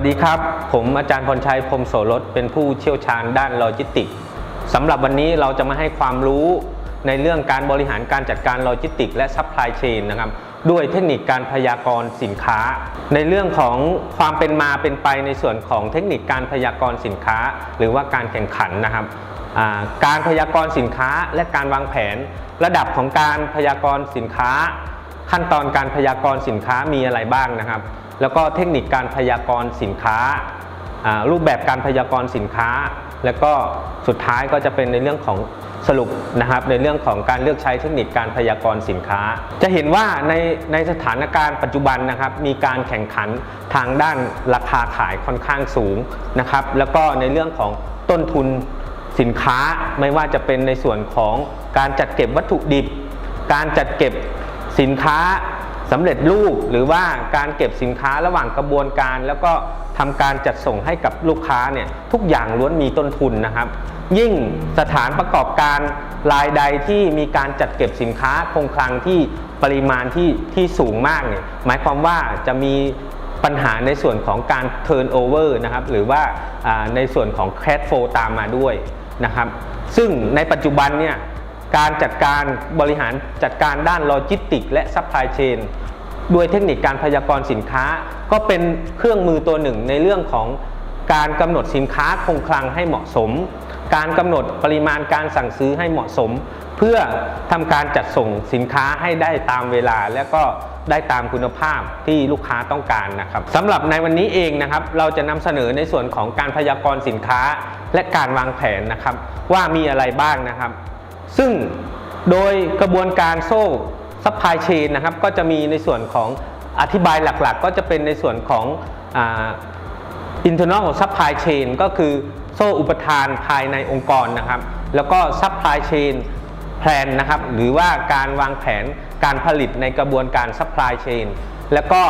วัสดีครับ ผมอาจารย์พรชัยพรมโสรสเป็นผู้เชี่ยวชาญด้านโลจิสติกส์สำหรับวันนี้เราจะมาให้ความรู้ในเรื่องการบริหารการจัดการโลจิสติกส์และซัพพลายเชนนะครับด้วยเทคนิคการพยากรณ์สินค้า ในเรื่องของความเป็นมาเป็นไปในส่วนของเทคนิคการพยากรณ์สินค้า หรือว่าการแข่งขันนะครับการพยากรณ์สินค้าและการวางแผน ระดับของการพยากรณ์สินค้า ขั้นตอนการพยากรณ์สินค้ามีอะไรบ้างนะครับ แล้วก็เทคนิคการพยากรณ์สินค้า รูปแบบการพยากรณ์สินค้า แล้วก็สุดท้ายก็จะเป็นในเรื่องของสรุปนะครับในเรื่องของการเลือกใช้เทคนิคการพยากรณ์สินค้า จะเห็นว่าในในสถานการณ์ปัจจุบันนะครับ มีการแข่งขันทางด้านราคาขายค่อนข้างสูงนะครับ แล้วก็ในเรื่องของต้นทุนสินค้าไม่ว่าจะเป็นในส่วนของการจัดเก็บวัตถุดิบ การจัดเก็บ สินค้าสำเร็จรูปหรือว่าการเก็บสินค้าระหว่างกระบวนการ แล้วก็ทำการจัดส่งให้กับลูกค้าเนี่ยทุกอย่างล้วนมีต้นทุนนะครับ ยิ่งสถานประกอบการรายใดที่มีการจัดเก็บสินค้าคงคลังที่ปริมาณที่ที่สูงมากเนี่ยหมายความว่าจะมีปัญหาในส่วนของการ turnover นะครับหรือว่าอ่าในส่วนของ cash flow ตามมาด้วยนะครับซึ่งในปัจจุบันเนี่ย การจัดการบริหารจัดการด้านโลจิสติก และซัพพลายเชนด้วยเทคนิคการพยากรณ์สินค้า ก็เป็นเครื่องมือตัวหนึ่งในเรื่องของการกำหนดสินค้าคงคลังให้เหมาะสม การกำหนดปริมาณการสั่งซื้อให้เหมาะสม เพื่อทำการจัดส่งสินค้าให้ได้ตามเวลา และก็ได้ตามคุณภาพที่ลูกค้าต้องการนะครับสำหรับในวันนี้เองนะครับ เราจะนำเสนอในส่วนของการพยากรณ์สินค้า และการวางแผนนะครับ ว่ามีอะไรบ้างนะครับ ซึ่งโดยกระบวนการโซ่ซัพพลายเชนนะครับก็จะมีในส่วนของอธิบายหลักๆ ก็จะเป็นในส่วนของอ่า internal supply chain ก็คือโซ่อุปทานภายในองค์กรนะครับ แล้วก็ supply chain plan นะครับหรือว่าการวางแผนการผลิตในกระบวนการ supply chain แล้วก็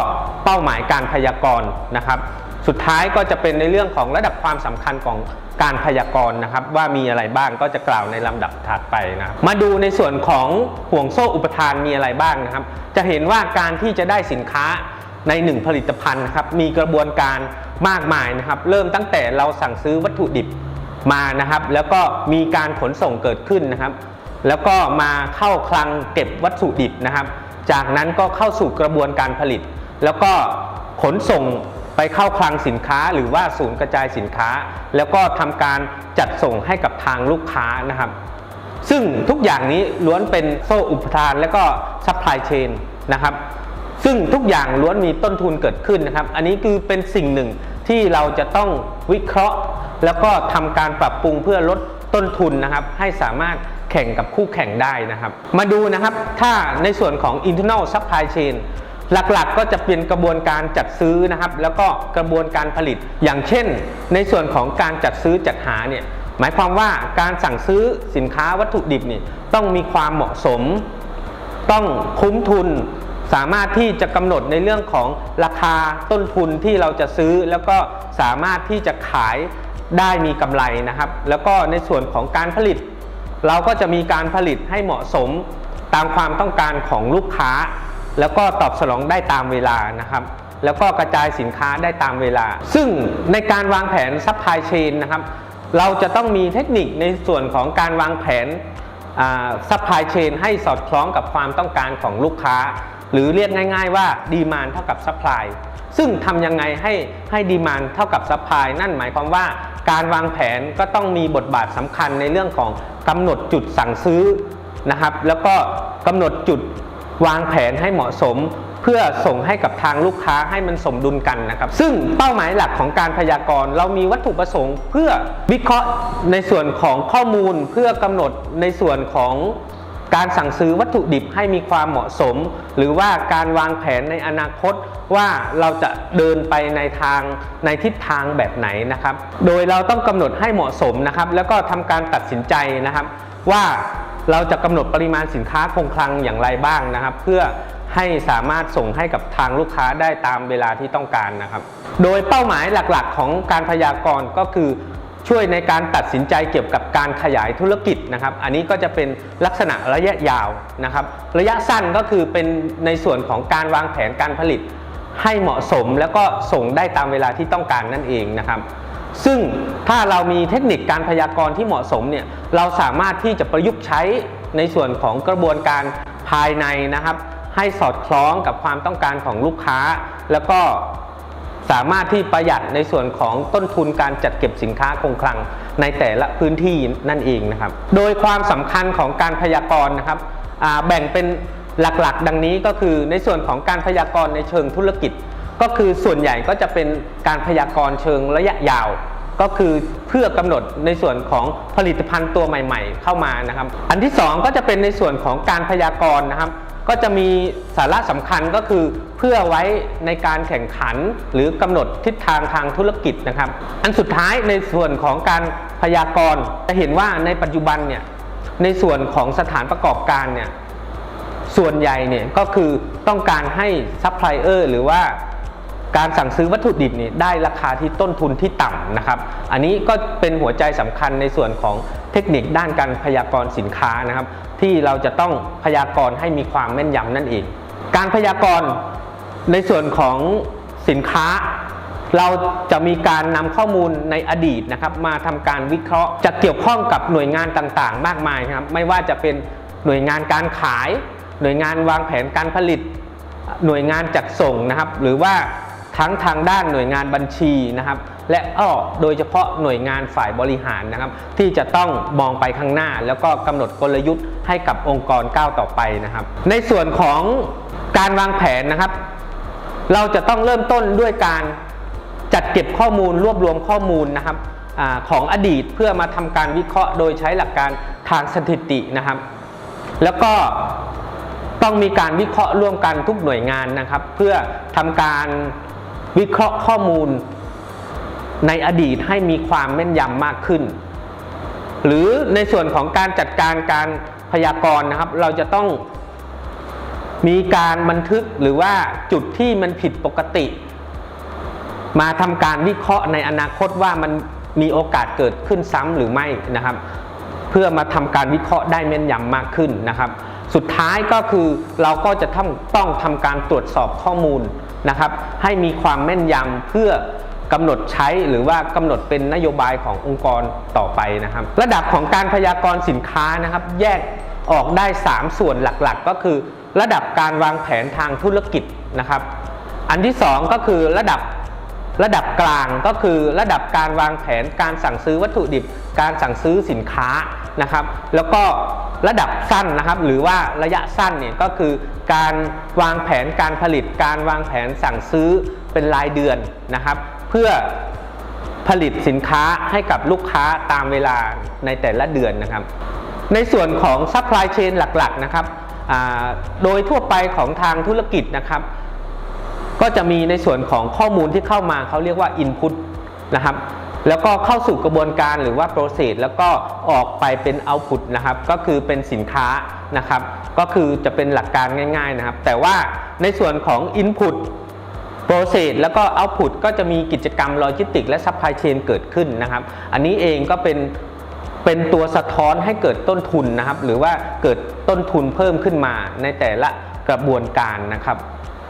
เป้าหมายการพยากรณ์นะครับ สุดท้ายก็จะเป็นในเรื่องของระดับความสำคัญของการพยากรณ์นะครับ ว่ามีอะไรบ้างก็จะกล่าวในลำดับถัดไปนะมาดูในส่วนของห่วงโซ่อุปทานมีอะไรบ้างนะครับ จะเห็นว่าการที่จะได้สินค้าในหนึ่งผลิตภัณฑ์นะครับมีกระบวนการมากมายนะครับ เริ่มตั้งแต่เราสั่งซื้อวัตถุดิบมานะครับ แล้วก็มีการขนส่งเกิดขึ้นนะครับ แล้วก็มาเข้าคลังเก็บวัตถุดิบนะครับ จากนั้นก็เข้าสู่กระบวนการผลิต แล้วก็ขนส่ง ไปเข้าคลังสินค้าหรือว่าศูนย์กระจายสินค้า แล้วก็ทำการจัดส่งให้กับทางลูกค้านะครับ ซึ่งทุกอย่างนี้ล้วนเป็นโซ่อุปทานและก็ซัพพลายเชนนะครับซึ่งทุกอย่างล้วนมีต้นทุนเกิดขึ้นนะครับ อันนี้คือเป็นสิ่งหนึ่งที่เราจะต้องวิเคราะห์ แล้วก็ทำการปรับปรุงเพื่อลดต้นทุนนะครับ ให้สามารถแข่งกับคู่แข่งได้นะครับ มาดูนะครับ ถ้าในส่วนของ internal supply chain หลักๆก็จะเป็นกระบวนการจัดซื้อนะครับ แล้วก็กระบวนการผลิต อย่างเช่น ในส่วนของการจัดซื้อจัดหาเนี่ยหมายความว่าการสั่งซื้อสินค้าวัตถุดิบนี่ต้องมีความเหมาะสม ต้องคุ้มทุน สามารถที่จะกำหนดในเรื่องของราคาต้นทุนที่เราจะซื้อ แล้วก็สามารถที่จะขายได้มีกำไรนะครับ แล้วก็ในส่วนของการผลิต เราก็จะมีการผลิตให้เหมาะสมตามความต้องการของลูกค้า แล้วก็ตอบสนองได้ตามเวลานะครับ แล้วก็กระจายสินค้าได้ตามเวลา ซึ่งในการวางแผนซัพพลายเชนนะครับ เราจะต้องมีเทคนิคในส่วนของการวางแผนซัพพลายเชนให้สอดคล้องกับความต้องการของลูกค้า หรือเรียกง่าย ๆ ว่าดีมานเท่ากับซัพพลายซึ่งทำยังไงให้ให้ดีมานเท่ากับซัพพลายนั่นหมายความว่าการวางแผนก็ต้องมีบทบาทสำคัญในเรื่องของกำหนดจุดสั่งซื้อนะครับ แล้วก็กำหนดจุด วางแผนให้เหมาะสมเพื่อส่งให้กับทางลูกค้าให้มันสมดุลกันนะครับ ซึ่งเป้าหมายหลักของการพยากรณ์เรามีวัตถุประสงค์ เพื่อวิเคราะห์ในส่วนของข้อมูลเพื่อกำหนดในส่วนของการสั่งซื้อวัตถุดิบให้มีความเหมาะสม หรือว่าการวางแผนในอนาคตว่าเราจะเดินไปในทางในทิศทางแบบไหนนะครับ โดยเราต้องกำหนดให้เหมาะสมนะครับ แล้วก็ทำการตัดสินใจนะครับว่า เราจะกำหนดปริมาณสินค้าคงคลังอย่างไรบ้างนะครับ เพื่อให้สามารถส่งให้กับทางลูกค้าได้ตามเวลาที่ต้องการนะครับ โดยเป้าหมายหลักๆ ของการพยากรณ์ก็คือช่วยในการตัดสินใจเกี่ยวกับการขยายธุรกิจนะครับ อันนี้ก็จะเป็นลักษณะระยะยาวนะครับ ระยะสั้นก็คือเป็นในส่วนของการวางแผนการผลิต ให้เหมาะสมแล้วก็ส่งได้ตามเวลาที่ต้องการนั่นเองนะครับ ซึ่งถ้าเรามีเทคนิคการพยากรณ์ที่เหมาะสมเนี่ยเราสามารถที่จะประยุกต์ใช้ในส่วนของกระบวนการภายในนะครับ ให้สอดคล้องกับความต้องการของลูกค้า แล้วก็สามารถที่ประหยัดในส่วนของต้นทุนการจัดเก็บสินค้าคงคลังในแต่ละพื้นที่นั่นเองนะครับ โดยความสำคัญของการพยากรณ์นะครับแบ่งเป็นหลักๆ ดังนี้ก็คือในส่วนของการพยากรณ์ในเชิงธุรกิจ ก็คือส่วนใหญ่ก็จะเป็นการพยากรณ์เชิงระยะยาว ก็คือเพื่อกำหนดในส่วนของผลิตภัณฑ์ตัวใหม่ ๆ เข้ามานะครับ อันที่สองก็จะเป็นในส่วนของการพยากรณ์นะครับ ก็จะมีสาระสำคัญก็คือเพื่อไว้ในการแข่งขันหรือกำหนดทิศทางทางธุรกิจนะครับ อันสุดท้ายในส่วนของการพยากรณ์จะเห็นว่าในปัจจุบันเนี่ยในส่วนของสถานประกอบการเนี่ยส่วนใหญ่เนี่ยก็คือต้องการให้ซัพพลายเออร์หรือว่า การสั่งซื้อวัตถุดิบนี่ได้ราคาที่ต้นทุนที่ต่ำนะครับ อันนี้ก็เป็นหัวใจสำคัญในส่วนของเทคนิคด้านการพยากรณ์สินค้านะครับ ที่เราจะต้องพยากรณ์ให้มีความแม่นยำนั่นเอง การพยากรณ์ในส่วนของสินค้า เราจะมีการนำข้อมูลในอดีตนะครับ มาทำการวิเคราะห์จะเกี่ยวข้องกับหน่วยงานต่างๆ มากมายครับไม่ว่าจะเป็นหน่วยงานการขาย หน่วยงานวางแผนการผลิต หน่วยงานจัดส่งนะครับ หรือว่า ทั้งทางด้านหน่วยงานบัญชีนะครับและอ้อโดยเฉพาะหน่วยงานฝ่ายบริหารนะครับ ที่จะต้องมองไปข้างหน้า แล้วก็กำหนดกลยุทธ์ให้กับองค์กรก้าวต่อไปนะครับ ในส่วนของการวางแผนนะครับ เราจะต้องเริ่มต้นด้วยการจัดเก็บข้อมูลรวบรวมข้อมูลนะครับอของอดีตเพื่อมาทำการวิเคราะห์ โดยใช้หลักการทางสถิตินะครับ แล้วก็ต้องมีการวิเคราะห์ร่วมกันทุกหน่วยงานนะครับ เพื่อทำการ วิเคราะห์ข้อมูลในอดีตให้มีความแม่นยำมากขึ้น หรือในส่วนของการจัดการการพยากรณ์นะครับ เราจะต้องมีการบันทึกหรือว่าจุดที่มันผิดปกติ มาทำการวิเคราะห์ในอนาคตว่ามันมีโอกาสเกิดขึ้นซ้ำหรือไม่นะครับ เพื่อมาทำการวิเคราะห์ได้แม่นยำมากขึ้นนะครับ สุดท้ายก็คือเราก็จะต้องต้องทำการตรวจสอบข้อมูล นะครับ ให้มีความแม่นยำเพื่อกำหนดใช้หรือว่ากำหนดเป็นนโยบายขององค์กรต่อไปนะครับ ระดับของการพยากรณ์สินค้านะครับ แยกออกได้ 3 ส่วนหลักๆ ก็คือ ระดับการวางแผนทางธุรกิจนะครับ อันที่ 2 ก็คือระดับ ระดับกลางก็คือระดับการวางแผนการสั่งซื้อวัตถุดิบ การสั่งซื้อสินค้านะครับ แล้วก็ระดับสั้นนะครับหรือว่าระยะสั้นเนี่ยก็คือการวางแผนการผลิต การวางแผนสั่งซื้อเป็นรายเดือนนะครับ เพื่อผลิตสินค้าให้กับลูกค้าตามเวลาในแต่ละเดือนนะครับ ในส่วนของซัพพลายเชนหลักๆนะครับโดยทั่วไปของทางธุรกิจนะครับ ก็จะมีในส่วนของข้อมูลที่เข้ามาเขาเรียกว่า Input นะครับแล้วก็เข้าสู่กระบวนการหรือว่า Process แล้วก็ออกไปเป็น Output นะครับ ก็คือเป็นสินค้านะครับ ก็คือจะเป็นหลักการง่ายๆนะครับ แต่ว่าในส่วนของ Input Process แล้วก็ Output ก็จะมีกิจกรรมโลจิสติกและ Supply Chain เกิดขึ้นนะครับ อันนี้เองก็เป็นเป็นตัวสะท้อนให้เกิดต้นทุนนะครับ หรือว่าเกิดต้นทุนเพิ่มขึ้นมาในแต่ละกระบวนการนะครับ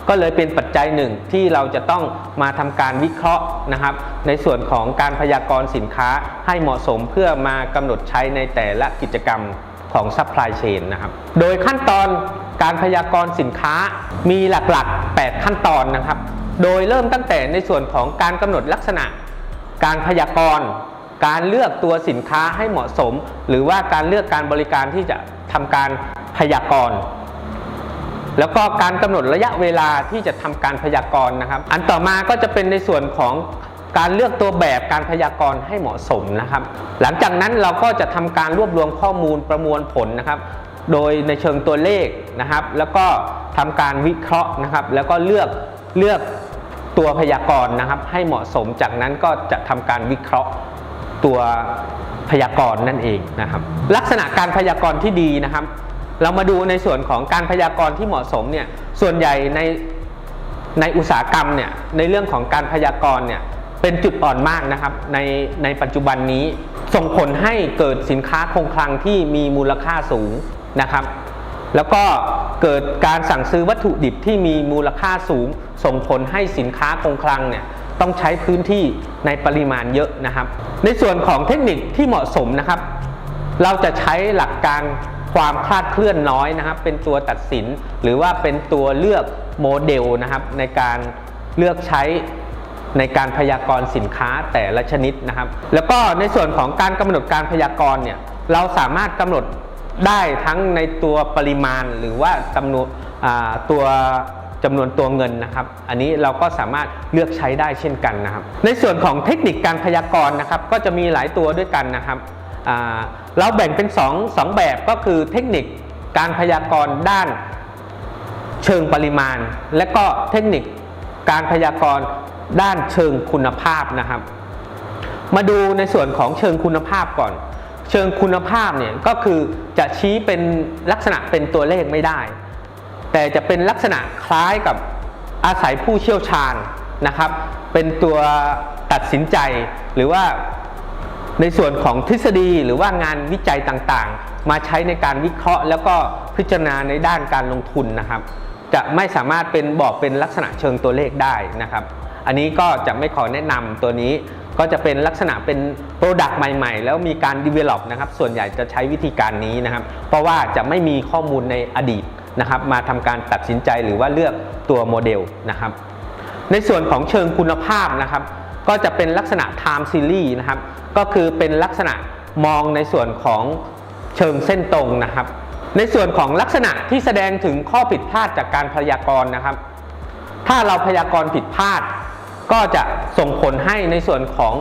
ก็เลยเป็นปัจจัยหนึ่งที่เราจะต้องมาทำการวิเคราะห์นะครับ ในส่วนของการพยากรณ์สินค้าให้เหมาะสมเพื่อมากำหนดใช้ในแต่ละกิจกรรมของ supply chain นะครับ โดยขั้นตอนการพยากรณ์สินค้ามีหลักๆ 8 ขั้นตอนนะครับ โดยเริ่มตั้งแต่ในส่วนของการกำหนดลักษณะ การพยากรณ์ การเลือกตัวสินค้าให้เหมาะสม หรือว่าการเลือกการบริการที่จะทำการพยากรณ์ แล้วก็การกำหนดระยะเวลาที่จะทำการพยากรณ์นะครับ อันต่อมาก็จะเป็นในส่วนของการเลือกตัวแบบการพยากรณ์ให้เหมาะสมนะครับ หลังจากนั้นเราก็จะทำการรวบรวมข้อมูลประมวลผลนะครับ โดยในเชิงตัวเลขนะครับ แล้วก็ทำการวิเคราะห์นะครับ แล้วก็เลือกเลือกตัวพยากรณ์นะครับ ให้เหมาะสมจากนั้นก็จะทำการวิเคราะห์ตัวพยากรณ์นั่นเองนะครับ ลักษณะการพยากรณ์ที่ดีนะครับ เรามาดูในส่วนของการพยากรณ์ที่เหมาะสมเนี่ยส่วนใหญ่ในในอุตสาหกรรมเนี่ยในเรื่องของการพยากรณ์เนี่ยเป็นจุดอ่อนมากนะครับในในปัจจุบันนี้ส่งผลให้เกิดสินค้าคงคลังที่มีมูลค่าสูงนะครับ แล้วก็เกิดการสั่งซื้อวัตถุดิบที่มีมูลค่าสูง ส่งผลให้สินค้าคงคลังเนี่ยต้องใช้พื้นที่ในปริมาณเยอะนะครับ ในส่วนของเทคนิคที่เหมาะสมนะครับ เราจะใช้หลักการ ความคลาดเคลื่อนน้อยนะครับ เป็นตัวตัดสิน หรือว่าเป็นตัวเลือกโมเดลนะครับ ในการเลือกใช้ในการพยากรณ์สินค้าแต่ละชนิดนะครับ แล้วก็ในส่วนของการกำหนดการพยากรณ์เนี่ยเราสามารถกำหนดได้ทั้งในตัวปริมาณหรือว่าจำนวนตัวจำนวนตัวเงินนะครับ อันนี้เราก็สามารถเลือกใช้ได้เช่นกันนะครับ ในส่วนของเทคนิคการพยากรณ์นะครับ ก็จะมีหลายตัวด้วยกันนะครับ เราแบ่งเป็น2องสองแบบก็คือเทคนิคการพยากรณ์ด้านเชิงปริมาณ และก็เทคนิคการพยากรณ์ด้านเชิงคุณภาพนะครับ มาดูในส่วนของเชิงคุณภาพก่อน เชิงคุณภาพเนี่ยก็คือจะชี้เป็นลักษณะเป็นตัวเลขไม่ได้ แต่จะเป็นลักษณะคล้ายกับอาศัยผู้เชี่ยวชาญนะครับ เป็นตัวตัดสินใจหรือว่า ในส่วนของทฤษฎีหรือว่างานวิจัยต่างๆ มาใช้ในการวิเคราะห์ แล้วก็พิจารณาในด้านการลงทุนนะครับ จะไม่สามารถเป็นบอกเป็นลักษณะเชิงตัวเลขได้นะครับ อันนี้ก็จะไม่ขอแนะนำตัวนี้ก็จะเป็นลักษณะเป็นโปรดักต์ใหม่ๆ แล้วมีการ develop นะครับส่วนใหญ่จะใช้วิธีการนี้นะครับ เพราะว่าจะไม่มีข้อมูลในอดีตนะครับ มาทำการตัดสินใจหรือว่าเลือกตัวโมเดลนะครับ ในส่วนของเชิงคุณภาพนะครับ ก็จะเป็นลักษณะ time series นะครับ ก็คือเป็นลักษณะมองในส่วนของเชิงเส้นตรงนะครับ ในส่วนของลักษณะที่แสดงถึงข้อผิดพลาดจากการพยากรณ์นะครับ ถ้าเราพยากรณ์ผิดพลาด ก็จะส่งผลให้ในส่วนของ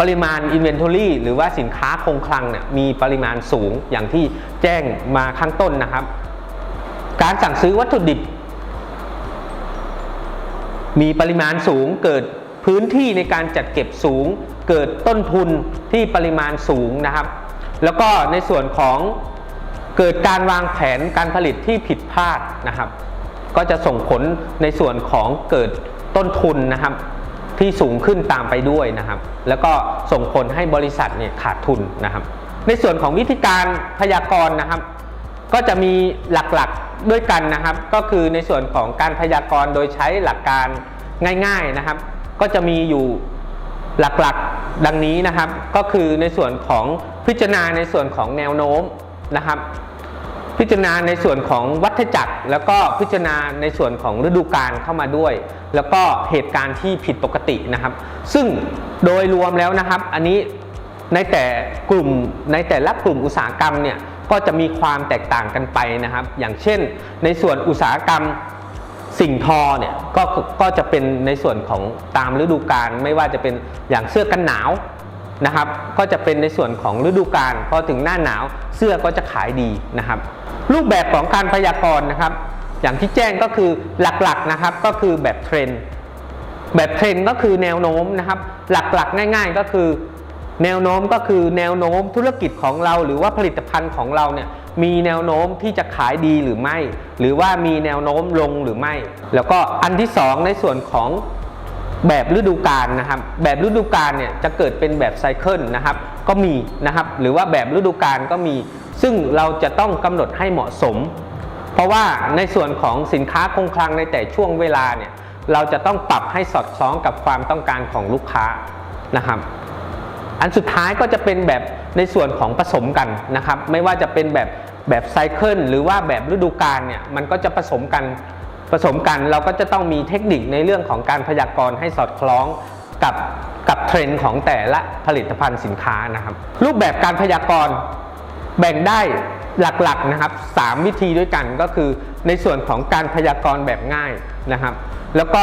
ปริมาณ Inventory หรือว่าสินค้าคงคลังเนี่ยมีปริมาณสูงอย่างที่แจ้งมาข้างต้นนะครับ การสั่งซื้อวัตถุดิบ มีปริมาณสูงเกิด พื้นที่ในการจัดเก็บสูง เกิดต้นทุนที่ปริมาณสูงนะครับ แล้วก็ในส่วนของเกิดการวางแผนการผลิตที่ผิดพลาดนะครับ ก็จะส่งผลในส่วนของเกิดต้นทุนนะครับ ที่สูงขึ้นตามไปด้วยนะครับ แล้วก็ส่งผลให้บริษัทเนี่ยขาดทุนนะครับ ในส่วนของวิธีการพยากรณ์นะครับ ก็จะมีหลักๆด้วยกันนะครับ ก็คือในส่วนของการพยากรณ์โดยใช้หลักการง่าย ๆนะครับ ก็จะมีอยู่หลักๆดังนี้นะครับ ก็คือในส่วนของพิจารณาในส่วนของแนวโน้มนะครับ พิจารณาในส่วนของวัฏจักร แล้วก็พิจารณาในส่วนของฤดูกาลเข้ามาด้วย แล้วก็เหตุการณ์ที่ผิดปกตินะครับ ซึ่งโดยรวมแล้วนะครับ อันนี้ในแต่กลุ่มในแต่ละกลุ่มอุตสาหกรรมเนี่ยก็จะมีความแตกต่างกันไปนะครับ อย่างเช่น ในส่วนอุตสาหกรรม สิ่งทอเนี่ยก็ก็จะเป็นในส่วนของตามฤดูกาลไม่ว่าจะเป็นอย่างเสื้อกันหนาวนะครับ ก็จะเป็นในส่วนของฤดูกาลพอถึงหน้าหนาวเสื้อก็จะขายดีนะครับ รูปแบบของการพยากรณ์นะครับ อย่างที่แจ้งก็คือหลักๆนะครับก็คือแบบเทรนแบบเทรนก็คือแนวโน้มนะครับ หลักๆ ง่าย ๆ ก็คือ แนวโน้มก็คือแนวโน้มธุรกิจของเรา หรือว่าผลิตภัณฑ์ของเราเนี่ยมีแนวโน้มที่จะขายดีหรือไม่ หรือว่ามีแนวโน้มลงหรือไม่ แล้วก็อันที่สองในส่วนของแบบฤดูกาลนะครับแบบฤดูกาลเนี่ยจะเกิดเป็นแบบไซเคิลนะครับก็มีนะครับหรือว่าแบบฤดูกาลก็มี ซึ่งเราจะต้องกำหนดให้เหมาะสม เพราะว่าในส่วนของสินค้าคงคลังในแต่ช่วงเวลาเนี่ยเราจะต้องปรับให้สอดคล้องกับความต้องการของลูกค้านะครับ อันสุดท้ายก็จะเป็นแบบในส่วนของผสมกันนะครับ ไม่ว่าจะเป็นแบบแบบไซเคิลหรือว่าแบบฤดูกาลเนี่ยมันก็จะผสมกันผสมกันเราก็จะต้องมีเทคนิคในเรื่องของการพยากรณ์ให้สอดคล้องกับกับเทรนด์ของแต่ละผลิตภัณฑ์สินค้านะครับ รูปแบบการพยากรณ์แบ่งได้หลักๆนะครับ 3 วิธีด้วยกันก็คือ ในส่วนของการพยากรณ์แบบง่ายนะครับ แล้วก็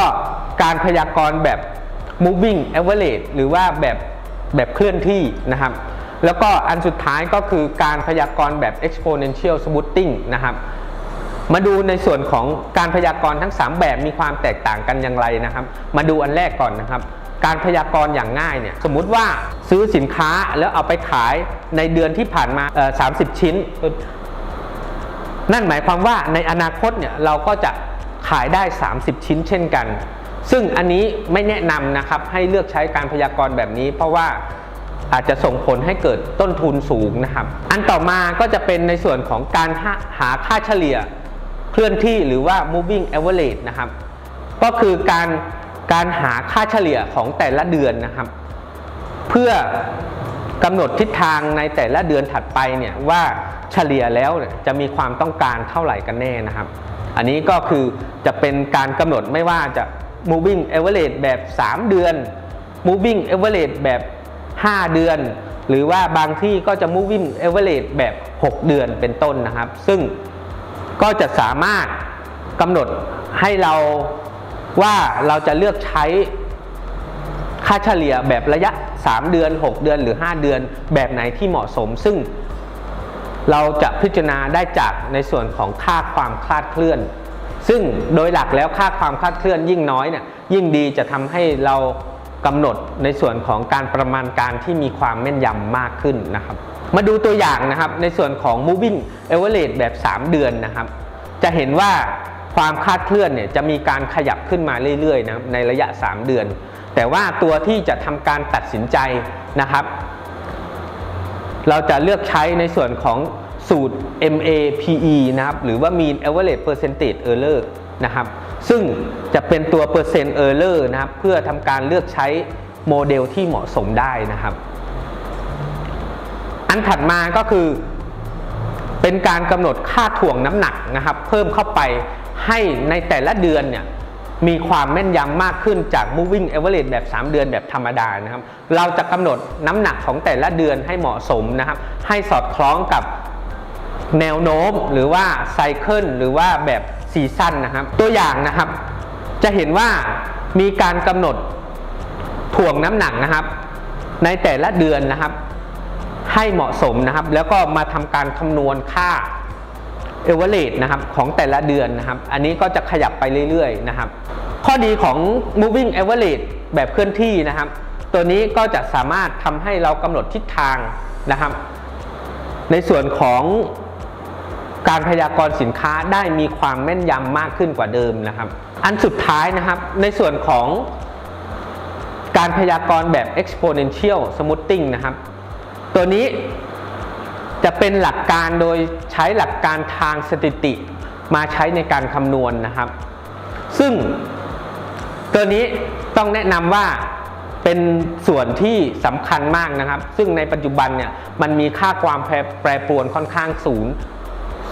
การพยากรณ์แบบ moving average หรือว่าแบบ แบบเคลื่อนที่นะครับ แล้วก็อันสุดท้ายก็คือการพยากรณ์แบบ exponential smoothing นะครับ มาดูในส่วนของการพยากรณ์ทั้ง 3 แบบมีความแตกต่างกันอย่างไรนะครับ มาดูอันแรกก่อนนะครับ การพยากรณ์อย่างง่ายเนี่ยสมมุติว่าซื้อสินค้าแล้วเอาไปขายในเดือนที่ผ่านมาเอ่อ30ชิ้น นั่นหมายความว่าในอนาคตเนี่ยเราก็จะขายได้ 30 ชิ้นเช่นกัน ซึ่งอันนี้ไม่แนะนำนะครับให้เลือกใช้การพยากรณ์แบบนี้ เพราะว่าอาจจะส่งผลให้เกิดต้นทุนสูงนะครับ อันต่อมาก็จะเป็นในส่วนของการหาหาค่าเฉลี่ยเคลื่อนที่หรือว่า moving average นะครับ ก็คือการการหาค่าเฉลี่ยของแต่ละเดือนนะครับ เพื่อกำหนดทิศทางในแต่ละเดือนถัดไปเนี่ยว่าเฉลี่ยแล้วจะมีความต้องการเท่าไหร่กันแน่นะครับ อันนี้ก็คือจะเป็นการกำหนดไม่ว่าจะ moving average แบบ 3 เดือน moving average แบบ 5 เดือน หรือว่าบางที่ก็จะ moving average แบบ 6 เดือนเป็นต้นนะครับ ซึ่งก็จะสามารถกำหนดให้เราว่าเราจะเลือกใช้ค่าเฉลี่ยแบบระยะ 3 เดือน 6 เดือนหรือ 5 เดือนแบบไหนที่เหมาะสม ซึ่งเราจะพิจารณาได้จากในส่วนของค่าความคลาดเคลื่อน ซึ่งโดยหลักแล้วค่าความคลาดเคลื่อนยิ่งน้อยเนี่ยยิ่งดีจะทำให้เรากำหนดในส่วนของการประมาณการที่มีความแม่นยำมากขึ้นนะครับ มาดูตัวอย่างนะครับในส่วนของ moving average แบบ 3 เดือนนะครับ จะเห็นว่าความคลาดเคลื่อนเนี่ยจะมีการขยับขึ้นมาเรื่อยๆนะในระยะ 3 เดือน แต่ว่าตัวที่จะทำการตัดสินใจนะครับ เราจะเลือกใช้ในส่วนของ สูตร MAPE นะครับ หรือว่า Mean Average Percentage Error นะครับ ซึ่งจะเป็นตัวเปอร์เซ็นต์ Error นะครับ เพื่อทำการเลือกใช้โมเดลที่เหมาะสมได้นะครับ อันถัดมาก็คือ เป็นการกำหนดค่าถ่วงน้ำหนักนะครับ เพิ่มเข้าไปให้ในแต่ละเดือนเนี่ยมีความแม่นยำมากขึ้นจาก moving average แบบ 3 เดือนแบบธรรมดานะครับ เราจะกำหนดน้ำหนักของแต่ละเดือนให้เหมาะสมนะครับ ให้สอดคล้องกับ แนวโน้มหรือว่าไซเคิลหรือว่าแบบซีซั่นนะครับ ตัวอย่างนะครับ จะเห็นว่ามีการกำหนดถ่วงน้ำหนักนะครับ ในแต่ละเดือนนะครับ ให้เหมาะสมนะครับ แล้วก็มาทำการคำนวณค่าเอเวอเรสนะครับของแต่ละเดือนนะครับ อันนี้ก็จะขยับไปเรื่อยๆนะครับ ข้อดีของ moving average แบบเคลื่อนที่นะครับ ตัวนี้ก็จะสามารถทำให้เรากำหนดทิศทางนะครับ ในส่วนของ การพยากรณ์สินค้าได้มีความแม่นยำมากขึ้นกว่าเดิมนะครับ อันสุดท้ายนะครับในส่วนของการพยากรณ์แบบ exponential smoothing นะครับ ตัวนี้จะเป็นหลักการโดยใช้หลักการทางสถิติมาใช้ในการคำนวณนะครับ ซึ่งตัวนี้ต้องแนะนำว่าเป็นส่วนที่สำคัญมากนะครับ ซึ่งในปัจจุบันเนี่ยมันมีค่าความแปรแปรปรวนค่อนข้างสูง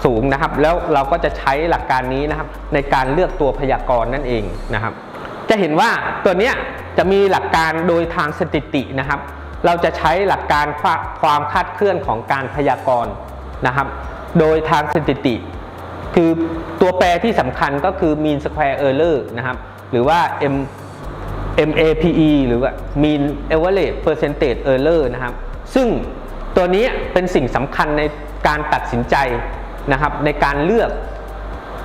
สูงนะครับ แล้วเราก็จะใช้หลักการนี้นะครับในการเลือกตัวพยากรณ์นั่นเองนะครับ จะเห็นว่าตัวเนี้ยจะมีหลักการโดยทางสถิตินะครับ เราจะใช้หลักการความคาดเคลื่อนของการพยากรณ์นะครับ โดยทางสถิติ คือตัวแปรที่สำคัญก็คือ mean square error นะครับ หรือว่า M MAPE หรือว่า mean average percentage error นะครับ ซึ่งตัวนี้เป็นสิ่งสำคัญในการตัดสินใจ นะครับในการเลือก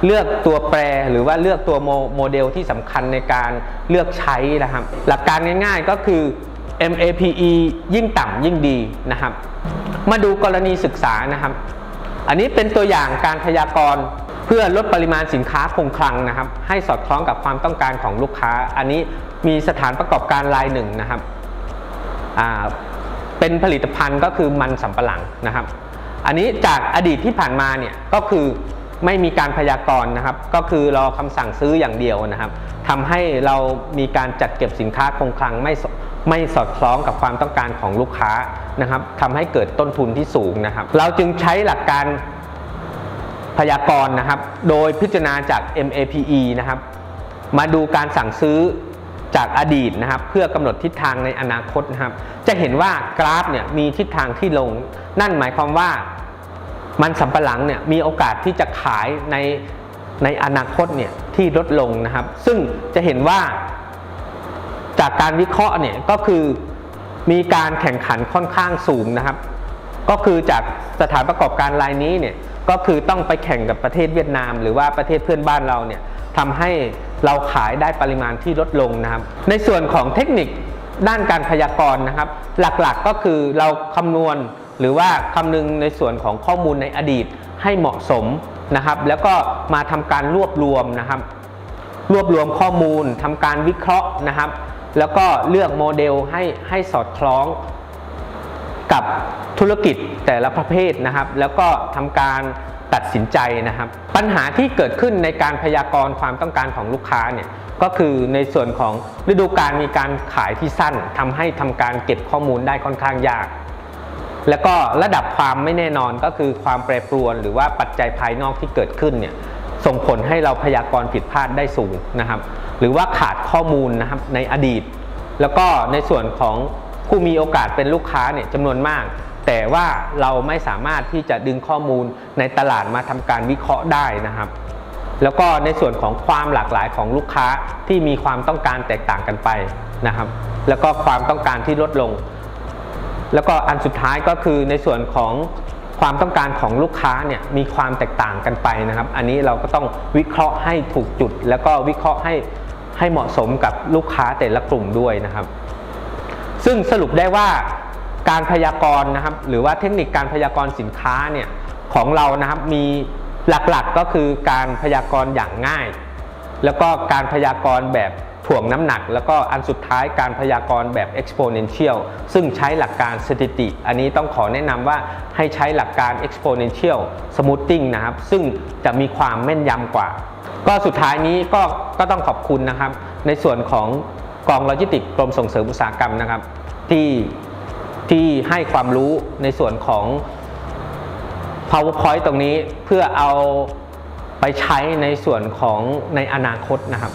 เลือกตัวแปรหรือว่าเลือกตัวโมเดลที่สำคัญในการเลือกใช้นะครับ หลักการง่ายๆก็คือ MAPE ยิ่งต่ำยิ่งดีนะครับ มาดูกรณีศึกษานะครับ อันนี้เป็นตัวอย่างการพยากรณ์เพื่อลดปริมาณสินค้าคงคลังนะครับ ให้สอดคล้องกับความต้องการของลูกค้า อันนี้มีสถานประกอบการรายหนึ่งนะครับเป็นผลิตภัณฑ์ก็คือมันสำปะหลังนะครับ อันนี้จากอดีตที่ผ่านมาเนี่ยก็คือไม่มีการพยากรณ์นะครับ ก็คือรอคำสั่งซื้ออย่างเดียวนะครับทำให้เรามีการจัดเก็บสินค้าคงคลังไม่ไม่สอดคล้องกับความต้องการของลูกค้านะครับทำให้เกิดต้นทุนที่สูงนะครับ เราจึงใช้หลักการพยากรณ์นะครับ โดยพิจารณาจาก MAPE นะครับ มาดูการสั่งซื้อ จากอดีตนะครับ เพื่อกำหนดทิศทางในอนาคตนะครับ จะเห็นว่ากราฟเนี่ยมีทิศทางที่ลง นั่นหมายความว่ามันสำปะหลังเนี่ยมีโอกาสที่จะขายในในอนาคตเนี่ยที่ลดลงนะครับ ซึ่งจะเห็นว่า จากการวิเคราะห์เนี่ยก็คือมีการแข่งขันค่อนข้างสูงนะครับ ก็คือจากสถานประกอบการรายนี้เนี่ย ก็คือต้องไปแข่งกับประเทศเวียดนาม หรือว่าประเทศเพื่อนบ้านเราเนี่ยทำให้เราขายได้ปริมาณที่ลดลงนะครับ ในส่วนของเทคนิคด้านการพยากรณ์นะครับ หลักๆก็คือเราคำนวณหรือว่าคำนึงในส่วนของข้อมูลในอดีตให้เหมาะสมนะครับ แล้วก็มาทำการรวบรวมนะครับ รวบรวมข้อมูลทำการวิเคราะห์นะครับ แล้วก็เลือกโมเดลให้ให้สอดคล้องกับ ธุรกิจแต่ละประเภทนะครับ แล้วก็ทำการตัดสินใจนะครับ ปัญหาที่เกิดขึ้นในการพยากรณ์ความต้องการของลูกค้าเนี่ยก็คือในส่วนของฤดูกาลมีการขายที่สั้นทำให้ทำการเก็บข้อมูลได้ค่อนข้างยาก แล้วก็ระดับความไม่แน่นอนก็คือความแปรปรวน หรือว่าปัจจัยภายนอกที่เกิดขึ้นเนี่ยส่งผลให้เราพยากรณ์ผิดพลาดได้สูงนะครับ หรือว่าขาดข้อมูลนะครับในอดีต แล้วก็ในส่วนของผู้มีโอกาสเป็นลูกค้าเนี่ยจำนวนมาก แต่ว่าเราไม่สามารถที่จะดึงข้อมูลในตลาดมาทำการวิเคราะห์ได้นะครับ แล้วก็ในส่วนของความหลากหลายของลูกค้าที่มีความต้องการแตกต่างกันไปนะครับ แล้วก็ความต้องการที่ลดลง แล้วก็อันสุดท้ายก็คือในส่วนของความต้องการของลูกค้าเนี่ยมีความแตกต่างกันไปนะครับ อันนี้เราก็ต้องวิเคราะห์ให้ถูกจุด แล้วก็วิเคราะห์ให้ให้เหมาะสมกับลูกค้าแต่ละกลุ่มด้วยนะครับ ซึ่งสรุปได้ว่า การพยากรณ์นะครับ หรือว่าเทคนิคการพยากรณ์สินค้าเนี่ยของเรานะครับมีหลักๆก็คือการพยากรณ์อย่างง่าย แล้วก็การพยากรณ์แบบถ่วงน้ำหนัก แล้วก็อันสุดท้ายการพยากรณ์แบบ exponential ซึ่งใช้หลักการสถิติ อันนี้ต้องขอแนะนำว่าให้ใช้หลักการ exponential smoothing นะครับ ซึ่งจะมีความแม่นยำกว่า ก็สุดท้ายนี้ก็ก็ต้องขอบคุณนะครับ ในส่วนของกองโลจิสติกกรมส่งเสริมอุตสาหกรรมนะครับ ที่ ที่ให้ความรู้ในส่วนของ PowerPoint ตรงนี้เพื่อเอาไปใช้ในส่วนของในอนาคตนะครับ